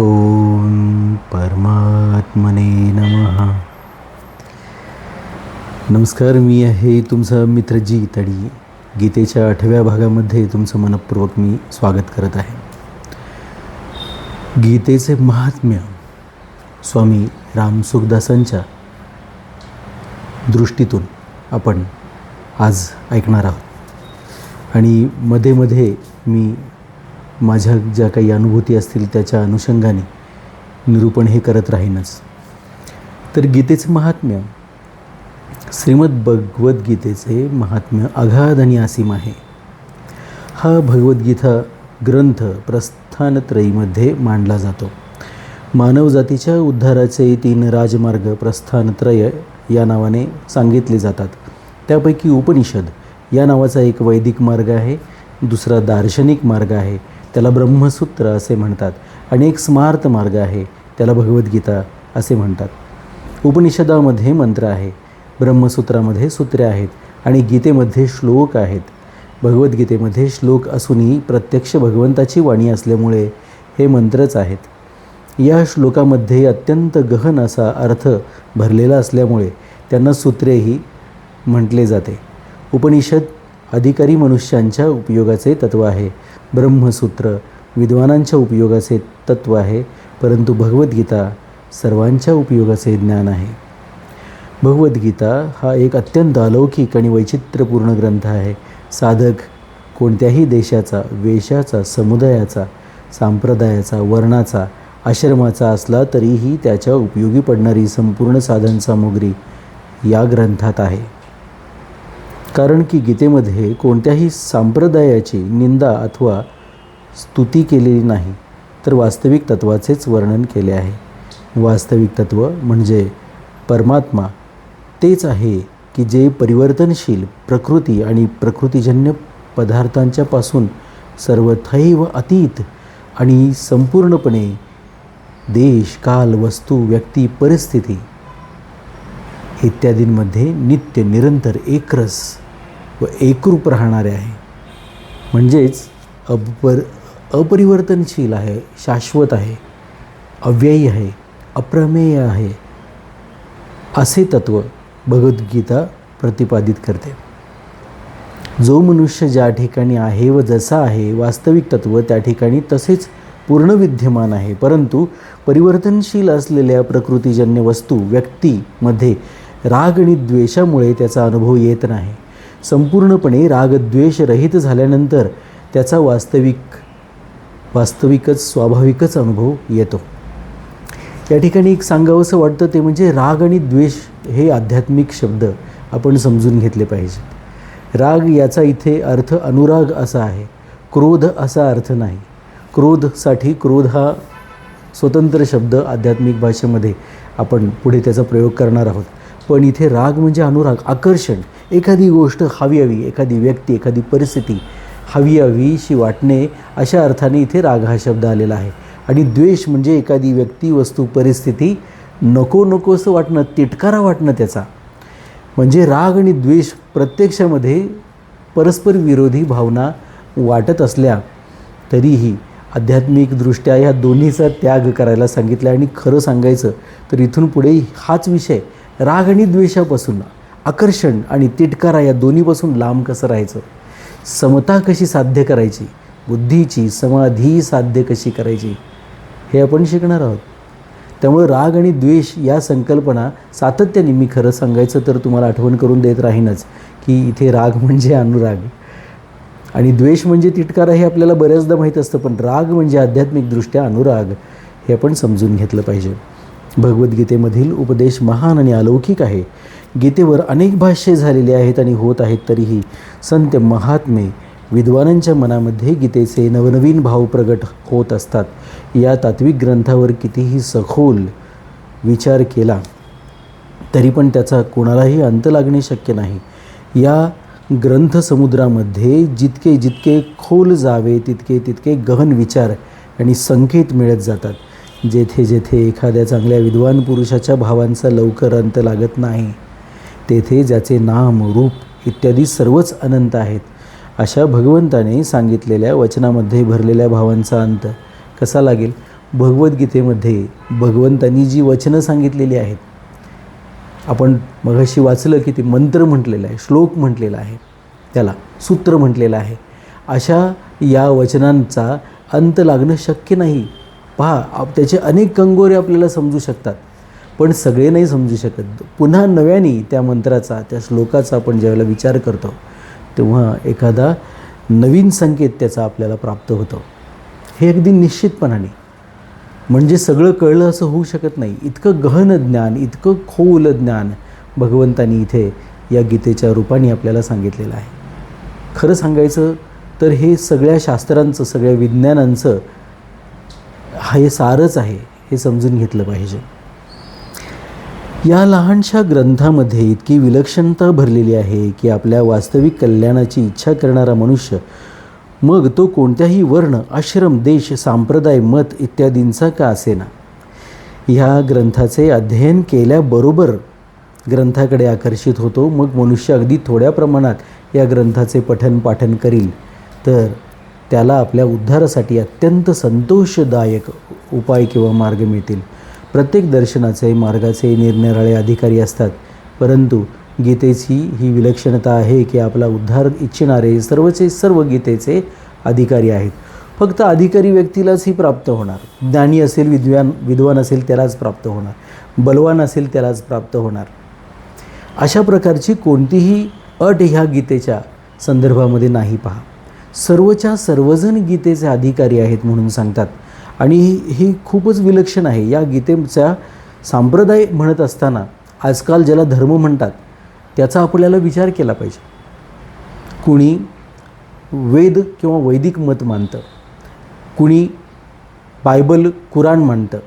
ओम परमात्मने नमः। नमस्कार मी आहे तुमचा मित्र जी तडी. गीतेच्या आठव्या भागामध्ये तुमचं मनपूर्वक मी स्वागत करत आहे. गीतेचे महात्म्य स्वामी रामसुखदासांच्या दृष्टीतून आपण आज ऐकणार आहोत. आणि मध्ये मध्ये मी माझ्या ज्या काही अनुभूती असतील त्याच्या अनुषंगाने निरूपण हे करत राहीनच. तर गीतेचं महात्म्य श्रीमद भगवद्गीतेचे महात्म्य अगाध आणि असीम आहे. हा भगवद्गीता ग्रंथ प्रस्थानत्रयीमध्ये मांडला जातो. मानवजातीच्या उद्धाराचे तीन राजमार्ग प्रस्थानत्रय या नावाने सांगितले जातात. त्यापैकी उपनिषद या नावाचा एक वैदिक मार्ग आहे दुसरा दार्शनिक मार्ग आहे त्याला ब्रह्मसूत्र असे म्हणतात. आणि एक स्मार्त मार्ग आहे त्याला भगवद्गीता असे म्हणतात. उपनिषदामध्ये मंत्र आहे ब्रह्मसूत्रामध्ये सूत्रे आहेत आणि गीतेमध्ये श्लोक आहेत. भगवद्गीतेमध्ये श्लोक असूनही प्रत्यक्ष भगवंताची वाणी असल्यामुळे हे मंत्रच आहेत. या श्लोकामध्ये अत्यंत गहन असा अर्थ भरलेला असल्यामुळे त्यांना सूत्रेही म्हटले जाते. उपनिषद अधिकारी मनुष्यांच्या उपयोगाचे तत्त्व आहे. ब्रह्मसूत्र विद्वानांच्या उपयोगाचे तत्त्व आहे परंतु भगवद्गीता सर्वांच्या उपयोगाचे ज्ञान आहे. भगवद्गीता हा एक अत्यंत अलौकिक आणि वैचित्र्यपूर्ण ग्रंथ आहे. साधक कोणत्याही देशाचा वेशाचा समुदायाचा संप्रदायाचा वर्णाचा आश्रमाचा असला तरीही त्याच्या उपयोगी पडणारी संपूर्ण साधन सामुग्री या ग्रंथात आहे. कारण की गीतेमध्ये कोणत्याही संप्रदायाची निंदा अथवा स्तुती केलेली नाही तर वास्तविक तत्वाचेच वर्णन केले आहे. वास्तविक तत्व म्हणजे परमात्मा. तेच आहे की जे परिवर्तनशील प्रकृती आणि प्रकृतीजन्य पदार्थांच्यापासून सर्वथैव अतीत आणि संपूर्णपणे देश काल वस्तू व्यक्ती परिस्थिती इत्यादींमध्ये नित्य निरंतर एकरस व एकरूप राहणारे आहे. म्हणजेच अपर अपरिवर्तनशील आहे शाश्वत आहे अव्ययी आहे अप्रमेय आहे असे तत्व भगवद्गीता प्रतिपादित करते. जो मनुष्य ज्या ठिकाणी आहे व जसा आहे वास्तविक तत्व त्या ठिकाणी तसेच पूर्ण विद्यमान आहे. परंतु परिवर्तनशील असलेल्या प्रकृतीजन्य वस्तू व्यक्तीमध्ये राग आणि द्वेषामुळे त्याचा अनुभव येत नाही. संपूर्णपणे रागद्वेष रहित झाल्यानंतर त्याचा वास्तविक वास्तविकच स्वाभाविकच अनुभव येतो. या ठिकाणी एक सांगावंसं वाटतं ते म्हणजे राग आणि द्वेष हे आध्यात्मिक शब्द आपण समजून घेतले पाहिजेत. राग याचा इथे अर्थ अनुराग असा आहे. क्रोध असा अर्थ नाही. क्रोधसाठी क्रोध हा स्वतंत्र शब्द आध्यात्मिक भाषेमध्ये आपण पुढे त्याचा प्रयोग करणार आहोत. पण इथे राग म्हणजे अनुराग आकर्षण. एखादी गोष्ट हवी हवी एखादी व्यक्ती एखादी परिस्थिती हवी हवीशी वाटणे अशा अर्थाने इथे राग हा शब्द आलेला आहे. आणि द्वेष म्हणजे एखादी व्यक्ती वस्तू परिस्थिती नको नको असं वाटणं तिटकारा वाटणं त्याचा. म्हणजे राग आणि द्वेष प्रत्यक्षामध्ये परस्पर विरोधी भावना वाटत असल्या तरीही आध्यात्मिकदृष्ट्या ह्या दोन्हीचा त्याग करायला सांगितलं आणि खरं सांगायचं तर इथून पुढे हाच विषय राग आणि द्वेषापासून आकर्षण आणि तिटकारा या दोन्हीपासून लांब कसं राहायचं? समता कशी साध्य करायची? बुद्धीची समाधी साध्य कशी करायची? हे आपण शिकणार आहोत. त्यामुळे राग आणि द्वेष या संकल्पना सातत्याने मी खरं सांगायचं तर तुम्हाला आठवण करून देत राहीनच की इथे राग म्हणजे अनुराग आणि द्वेष म्हणजे तिटकारा हे आपल्याला बऱ्याचदा माहीत असतं पण राग म्हणजे आध्यात्मिकदृष्ट्या अनुराग हे आपण समजून घेतलं पाहिजे. भगवद्गीतेमधील उपदेश महान आणि अलौकिक आहे. गीतेवर अनेक भाष्य झालेले आहेत आणि होत आहेत तरीही संत महात्मे विद्वानांच्या मनामध्ये गीतेचे नवनवीन भाव प्रगट होत असतात. या तात्विक ग्रंथावर कितीही सखोल विचार केला तरी पण त्याचा कोणालाही अंत लागणे शक्य नाही. या ग्रंथसमुद्रामध्ये जितके जितके खोल जावे तितके तितके गहन विचार आणि संकेत मिळत जातात. जेथे जेथे एखाद्या चांगल्या विद्वान पुरुषाच्या भावांचा लवकर अंत लागत नाही तेथे ज्याचे नाम रूप इत्यादी सर्वच अनंत आहेत. अशा भगवंताने सांगितलेल्या वचनामध्ये भरलेल्या भावांचा अंत कसा लागेल? भगवद्गीतेमध्ये भगवंतांनी जी वचनं सांगितलेली आहेत आपण मघाशी वाचलं की ते मंत्र म्हटलेलं आहे श्लोक म्हटलेला आहे त्याला सूत्र म्हटलेलं आहे. अशा या वचनांचा अंत लागणं शक्य नाही. पहा त्याचे अनेक कंगोरे आपल्याला समजू शकतात पण सगळे नाही समजू शकत. पुन्हा नव्याने त्या मंत्राचा त्या श्लोकाचा आपण ज्यावेळेला विचार करतो तेव्हा एखादा नवीन संकेत त्याचा आपल्याला प्राप्त होतो. हे अगदी निश्चितपणाने. म्हणजे सगळं कळलं असं होऊ शकत नाही. इतकं गहन ज्ञान इतकं खोल ज्ञान भगवंतानी इथे या गीतेच्या रूपाने आपल्याला सांगितलेलं आहे. खरं सांगायचं तर हे सगळ्या शास्त्रांचं सगळ्या विज्ञानांचं हे सारच आहे हे समजून घेतलं पाहिजे. या लहानशा ग्रंथामध्ये इतकी विलक्षणता भरलेली आहे की आपल्या वास्तविक कल्याणाची इच्छा करणारा मनुष्य मग तो कोणत्याही वर्ण आश्रम देश सांप्रदाय मत इत्यादींचा का असेना? ह्या ग्रंथाचे अध्ययन केल्याबरोबर ग्रंथाकडे आकर्षित होतो मग मनुष्य अगदी थोड्या प्रमाणात या ग्रंथाचे पठन पाठन करील तर त्याला आपल्या उद्धारासाठी अत्यंत संतोषदायक उपाय किंवा मार्ग मिळतील. प्रत्येक दर्शनाचे मार्गाचे निरनिराळे अधिकारी असतात. परंतु गीतेची ही विलक्षणता आहे की आपला उद्धार इच्छिणारे सर्वचे सर्व गीतेचे अधिकारी आहेत. फक्त अधिकारी व्यक्तीलाच ही प्राप्त होणार. ज्ञानी असेल विद्वान विद्वान असेल त्यालाच प्राप्त होणार. बलवान असेल त्यालाच प्राप्त होणार. अशा प्रकारची कोणतीही अट ह्या गीतेच्या संदर्भामध्ये नाही पहा. सर्वच्या सर्वजण गीतेचे अधिकारी आहेत म्हणून सांगतात. आणि ही खूपच विलक्षण आहे. या गीतेचा सांप्रदाय म्हणत असताना आजकाल ज्याला धर्म म्हणतात त्याचा आपल्याला विचार केला पाहिजे. कुणी वेद किंवा वैदिक मत मानतं कुणी बायबल कुराण मानतं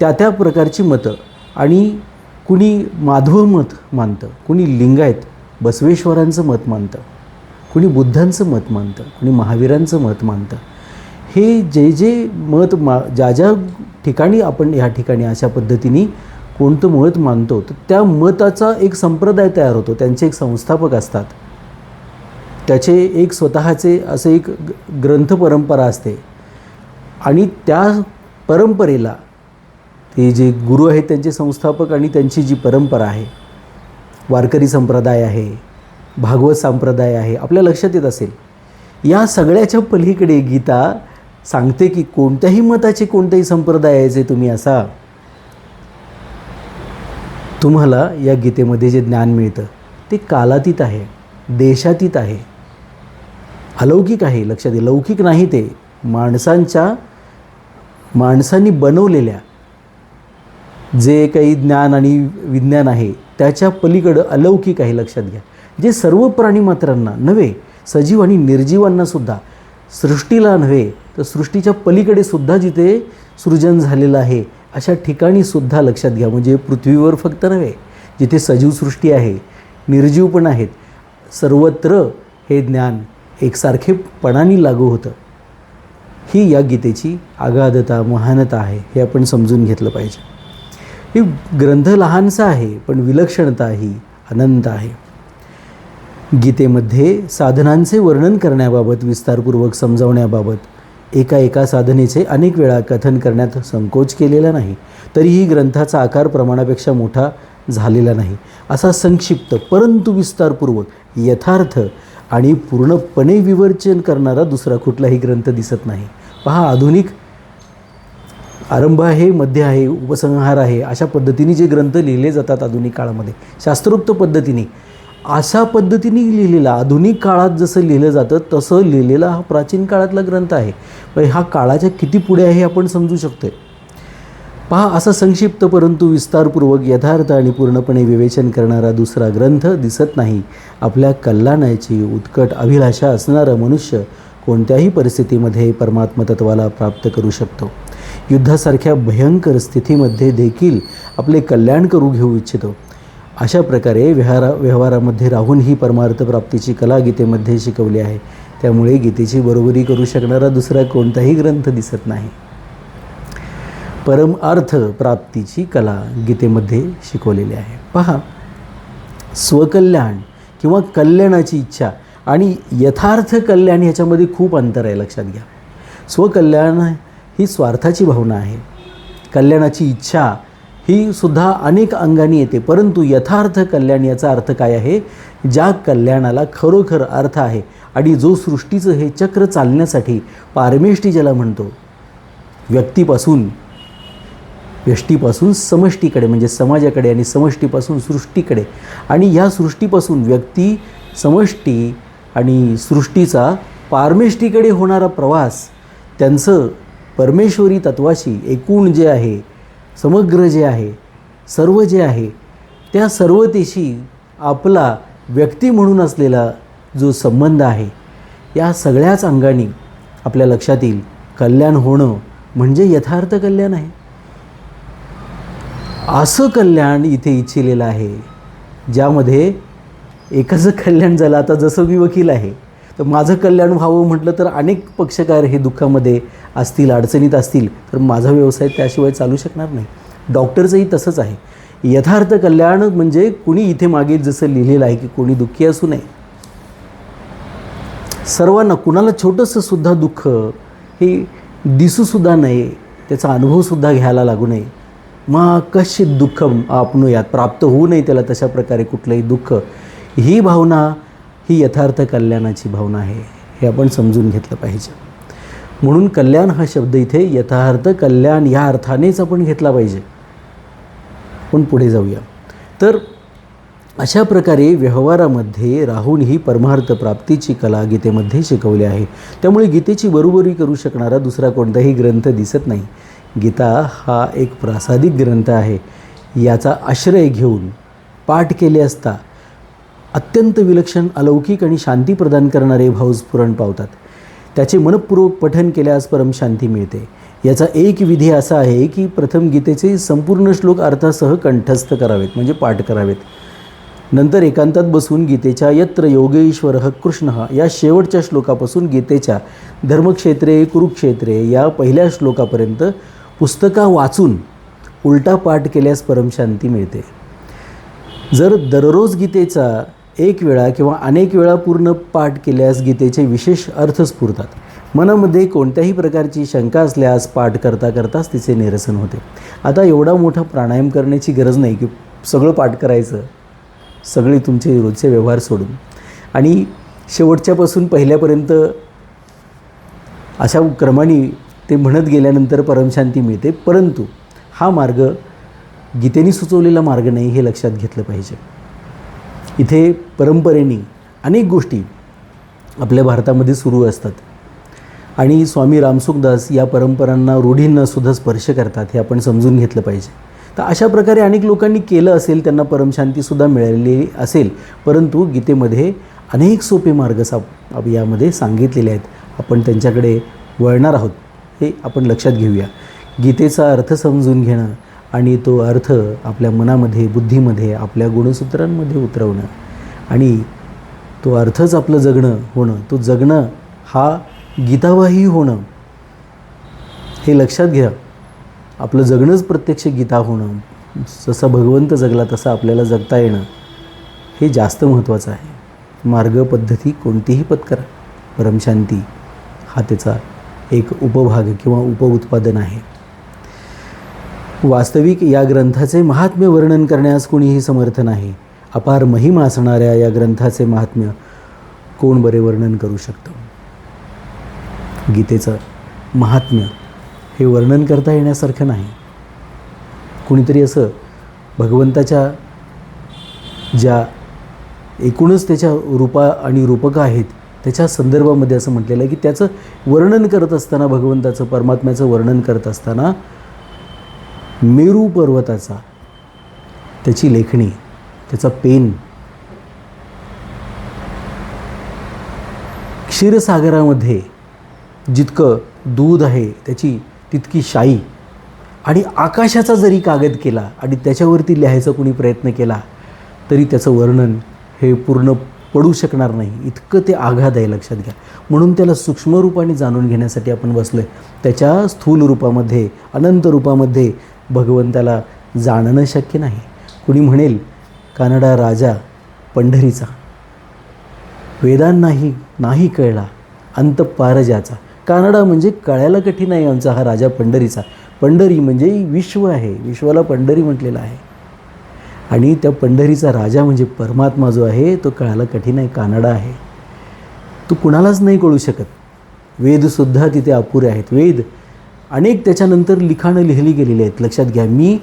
त्या त्या प्रकारची मतं आणि कुणी माधव मत मानतं कुणी लिंगायत बसवेश्वरांचं मत मानतं कुणी बुद्धांचं मत मानतं कुणी महावीरांचं मत मानतं. हे जे जे मत मा ज्या ज्या ठिकाणी आपण ह्या ठिकाणी अशा पद्धतीने कोणतं मत मानतो तर त्या मताचा एक संप्रदाय तयार होतो. त्यांचे एक संस्थापक असतात. त्याचे एक स्वतःचे असे एक ग्रंथ परंपरा असते. आणि त्या परंपरेला ते जे गुरु आहेत त्यांचे संस्थापक आणि त्यांची जी परंपरा आहे वारकरी संप्रदाय आहे भागवत संप्रदाय आहे आपल्या लक्षात येत असेल. या सगळ्याच्या पलीकडे गीता सांगते की कोणत्याही मताचे कोणत्याही संप्रदायाचे तुम्ही असा तुम्हाला या गीतेमध्ये जे ज्ञान मिळतं ते कालातीत आहे देशातीत आहे अलौकिक आहे लक्षात घे लौकिक नाही ते. माणसांच्या माणसांनी बनवलेल्या जे काही ज्ञान आणि विज्ञान आहे त्याच्या पलीकडं अलौकिक आहे लक्षात घ्या. जे सर्व प्राणीमात्रांना नव्हे सजीव आणि निर्जीवांना सुद्धा सृष्टीला नव्हे तर सृष्टीच्या पलीकडे सुद्धा जिथे सृजन झालेलं आहे अशा ठिकाणी सुद्धा लक्षात घ्या. म्हणजे पृथ्वीवर फक्त नव्हे जिथे सजीव सृष्टी आहे निर्जीव पण आहेत. सर्वत्र हे ज्ञान एकसारखेपणाने लागू होतं. ही या गीतेची आगाधता महानता आहे हे आपण समजून घेतलं पाहिजे. ही ग्रंथ लहानसा आहे पण विलक्षणता ही अनंत आहे. गीतेमध्ये साधनांचे वर्णन करण्याबाबत विस्तारपूर्वक समजावण्याबाबत एका एका साधनेचे अनेक वेळा कथन करण्यात संकोच केलेला नाही तरीही ग्रंथाचा आकार प्रमाणापेक्षा मोठा झालेला नाही असा संक्षिप्त परंतु विस्तारपूर्वक यथार्थ आणि पूर्णपणे विवर्चन करणारा दुसरा कुठलाही ग्रंथ दिसत नाही. पहा आधुनिक आरंभ आहे मध्य आहे उपसंहार आहे अशा पद्धतीने जे ग्रंथ लिहिले जातात आधुनिक काळामध्ये. शास्त्रोक्त पद्धतीने अशा पद्धतीने लिहिलेला आधुनिक काळात जसं लिहिलं जातं तसं लिहिलेला हा प्राचीन काळातला ग्रंथ आहे. पण हा काळाच्या किती पुढे आहे हे आपण समजू शकतो आहे पहा असा संक्षिप्त परंतु विस्तारपूर्वक यथार्थ आणि पूर्णपणे विवेचन करणारा दुसरा ग्रंथ दिसत नाही. आपल्या कल्याणाची उत्कट अभिलाषा असणारं मनुष्य कोणत्याही परिस्थितीमध्ये परमात्मतत्वाला प्राप्त करू शकतो. युद्धासारख्या भयंकर स्थितीमध्ये देखील आपले कल्याण करू घेऊ इच्छितो. अशा प्रकारे व्यवहारा व्यवहारामध्ये राहून ही परमार्थ प्राप्तीची कला गीतेमध्ये शिकवली आहे. त्यामुळे गीतेची बरोबरी करू शकणारा दुसरा कोणताही ग्रंथ दिसत नाही. परम अर्थ प्राप्तीची कला गीतेमध्ये शिकवलेली आहे. पहा स्वकल्याण किंवा कल्याणाची इच्छा आणि यथार्थ कल्याण ह्याच्यामध्ये खूप अंतर आहे लक्षात घ्या. स्वकल्याण ही स्वार्थाची भावना आहे. कल्याणाची इच्छा ही सुद्धा अनेक अंगाने येते. परंतु यथार्थ कल्याण याचा अर्थ काय आहे? ज्या कल्याणाला खरोखर अर्थ आहे आणि जो सृष्टीचं हे चक्र चालण्यासाठी पारमेष्टी ज्याला म्हणतो व्यक्तीपासून व्यष्टीपासून समष्टीकडे म्हणजे समाजाकडे आणि समष्टीपासून सृष्टीकडे. आणि ह्या सृष्टीपासून व्यक्ती समष्टी आणि सृष्टीचा पारमेष्टीकडे होणारा प्रवास त्यांचं परमेश्वरी तत्वाशी एकूण जे आहे समग्र जे आहे सर्व जे आहे त्या सर्वतेशी आपला व्यक्ती म्हणून असलेला जो संबंध आहे या सगळ्याच अंगाने आपल्या लक्षात येईल कल्याण होणं म्हणजे यथार्थ कल्याण आहे. असं कल्याण इथे इच्छिलेलं आहे ज्यामध्ये एकाचं कल्याण झालं. आता जसं मी वकील आहे तर माझं कल्याण व्हावं म्हटलं तर अनेक पक्षकार हे दुःखामध्ये असतील अडचणीत असतील तर माझा व्यवसाय त्याशिवाय चालू शकणार नाही. डॉक्टरचंही तसंच आहे. यथार्थ कल्याण म्हणजे कुणी इथे मागे जसं लिहिलेलं आहे की कोणी दुःखी असू नये. सर्वांना कुणाला छोटंसं सुद्धा दुःख हे दिसूसुद्धा नये त्याचा अनुभवसुद्धा घ्यायला लागू नये. मग कशी दुःख आपणूयात प्राप्त होऊ नये त्याला तशा प्रकारे कुठलंही दुःख ही भावना ही यथार्थ कल्याणाची भावना आहे हे आपण समजून घेतलं पाहिजे. म्हणून कल्याण हा शब्द इथे यथार्थ कल्याण या अर्थानेच आपण घेतला पाहिजे. पण पुढे जाऊया. तर अशा प्रकारे व्यवहारामध्ये राहून ही परमार्थ प्राप्तीची कला गीतेमध्ये शिकवली आहे. त्यामुळे गीतेची बरोबरी करू शकणारा दुसरा कोणताही ग्रंथ दिसत नाही. गीता हा एक प्रासादिक ग्रंथ आहे. याचा आश्रय घेऊन पाठ केले असता अत्यंत विलक्षण अलौकिक आणि शांती प्रदान करणारे भाव स्फुरण पावतात. त्याचे मनपूर्वक पठन केल्यास परमशांती मिळते. याचा एक विधी असा आहे की प्रथम गीतेचे संपूर्ण श्लोक अर्थासह कंठस्थ करावेत म्हणजे पाठ करावेत. नंतर एकांतात बसून गीतेच्या यत्र योगेश्वर कृष्ण या शेवटच्या श्लोकापासून गीतेच्या धर्मक्षेत्रे कुरुक्षेत्रे या पहिल्या श्लोकापर्यंत पुस्तका वाचून उलटा पाठ केल्यास परमशांती मिळते. जर दररोज गीतेचा एक वेळा किंवा अनेक वेळा पूर्ण पाठ केल्यास गीतेचे विशेष अर्थ स्फुरतात. मनामध्ये कोणत्याही प्रकारची शंका असल्यास पाठ करता करताच तिचे निरसन होते. आता एवढा मोठा प्राणायाम करण्याची गरज नाही की सगळं पाठ करायचं. सगळे तुमचे रोजचे व्यवहार सोडून. आणि शेवटच्यापासून पहिल्यापर्यंत अशा क्रमाने ते म्हणत गेल्यानंतर परमशांती मिळते. परंतु हा मार्ग गीतेने सुचवलेला मार्ग नाही हे लक्षात घेतलं पाहिजे. इथे परंपरेने अनेक गोष्टी आपल्या भारतामध्ये सुरू असतात. आणि स्वामी रामसुखदास या परंपरांना रूढींनासुद्धा स्पर्श करतात हे आपण समजून घेतलं पाहिजे. तर अशा प्रकारे अनेक लोकांनी केलं असेल त्यांना परमशांतीसुद्धा मिळालेली असेल. परंतु गीतेमध्ये अनेक सोपे मार्ग साप यामध्ये सांगितलेले आहेत. आपण त्यांच्याकडे वळणार आहोत हे आपण लक्षात घेऊया. गीतेचा अर्थ समजून घेणं आणि तो अर्थ आपल्या मनामध्ये बुद्धीमध्ये आपल्या गुणसूत्रांमध्ये उतरवणं. आणि तो अर्थच आपलं जगणं होणं. तो जगणं हा गीतावाही होणं. हे लक्षात घ्या. आपलं जगणंच प्रत्यक्ष गीता होणं. जसा भगवंत जगला तसं आपल्याला जगता येणं. हे जास्त महत्त्वाचं आहे. मार्ग पद्धती कोणतीही पत्करा. परमशांती हा त्याचा एक उपभाग किंवा उपउत्पादन आहे. वास्तविक या ग्रंथाचे महात्म्य वर्णन करण्यास कुणीही समर्थ नाही. अपार महिमा असणाऱ्या या ग्रंथाचे महात्म्य कोण बरे वर्णन करू शकतं? गीतेचं महात्म्य हे वर्णन करता येण्यासारखं नाही. कुणीतरी असं भगवंताच्या ज्या एकूणच त्याच्या रूपा आणि रूपकं आहेत त्याच्या संदर्भामध्ये असं म्हटलेलं आहे की त्याचं वर्णन करत असताना भगवंताचं परमात्म्याचं वर्णन करत असताना मेरू पर्वताचा त्याची लेखणी त्याचा पेन. क्षीरसागरामध्ये जितकं दूध आहे त्याची तितकी शाई. आणि आकाशाचा जरी कागद केला आणि त्याच्यावरती लिहायचा कोणी प्रयत्न केला तरी त्याचं वर्णन हे पूर्ण पडू शकणार नाही. इतकं ते आघात आहे लक्षात घ्या. म्हणून त्याला सूक्ष्म रूपाने जाणून घेण्यासाठी आपण बसलो आहे त्याच्या स्थूल रूपामध्ये अनंत रूपामध्ये भगवंताला जाणणं शक्य नाही. कुणी म्हणेल कानडा राजा पंढरीचा. वेदांनाही नाही कळला अंत पारजाचा. कानडा म्हणजे कळायला कठीण आहे आमचा हा राजा पंढरीचा. पंढरी म्हणजे विश्व आहे. विश्वाला पंढरी म्हटलेलं आहे. आणि त्या पंढरीचा राजा म्हणजे परमात्मा जो आहे तो कळायला कठीण आहे. कानडा आहे. तो कुणालाच नाही कळू शकत. वेदसुद्धा तिथे अपुरे आहेत. वेद अनेक त्याच्यानंतर लिखाणं लिहिली गेलेली आहेत. लक्षात घ्या मी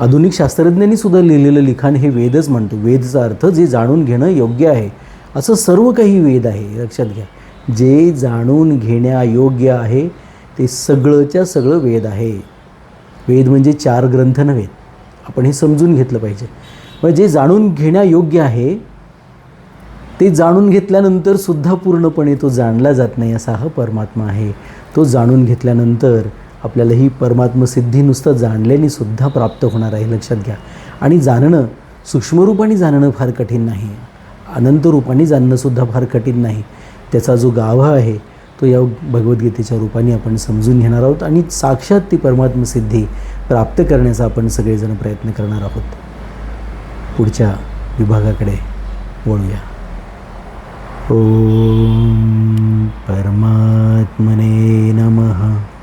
आधुनिक शास्त्रज्ञांनी सुद्धा लिहिलेलं लिखाण हे वेदच म्हणतो. वेदचा अर्थ जे जाणून घेणं योग्य आहे असं सर्व काही वेद आहे. लक्षात घ्या जे जाणून घेण्यायोग्य आहे ते सगळंच्या सगळं वेद आहे. वेद म्हणजे चार ग्रंथ नव्हे. आपण हे समजून घेतलं पाहिजे. मग जे जाणून घेण्यायोग्य आहे ते जाणून घेतल्यानंतर सुद्धा पूर्णपणे तो जाणला जात नाही असा हा परमात्मा आहे. तो जाणून घेतल्यानंतर आपल्याला ही परमात्मसिद्धी नुसतं जाणल्याने सुद्धा प्राप्त होणार आहे लक्षात घ्या. आणि जाणणं सूक्ष्मरूपाने जाणणं फार कठीण नाही. अनंत रूपाने जाणणंसुद्धा फार कठीण नाही. त्याचा जो गाभा आहे तो या भगवद्गीतेच्या रूपाने आपण समजून घेणार आहोत आणि साक्षात ती परमात्मसिद्धी प्राप्त करण्याचा आपण सगळेजण प्रयत्न करणार आहोत. पुढच्या विभागाकडे वळूया. ॐ परमात्मने नमः।